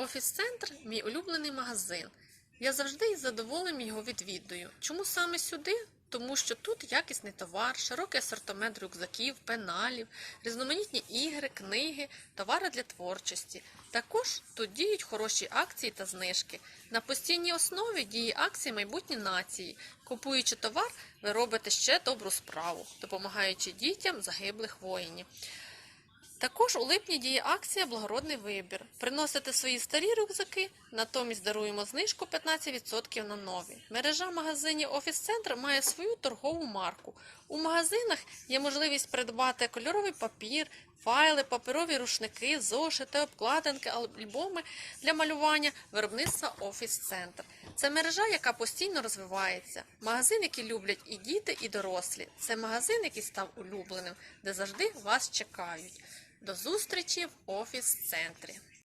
Офіс-центр мій улюблений магазин. Я завжди із задоволенням його відвідую. Чому саме сюди? Тому що тут якісний товар, широкий асортимент рюкзаків, пеналів, різноманітні ігри, книги, товари для творчості. Також тут діють хороші акції та знижки. На постійній основі діє акції майбутні нації. Купуючи товар, ви робите ще добру справу, допомагаючи дітям загиблих воїнів. Також у липні діє акція Благородний вибір. Приносите свої старі рюкзаки, натомість даруємо знижку 15% на нові. Мережа магазинів Офіс-центр має свою торгову марку. У магазинах є можливість придбати кольоровий папір, файли, паперові рушники, зошити, обкладинки, альбоми для малювання виробництва Офіс-центр. Це мережа, яка постійно розвивається. Магазин, який люблять і діти, і дорослі. Це магазин, який став улюбленим, де завжди вас чекають. До зустрічі в офіс-центрі.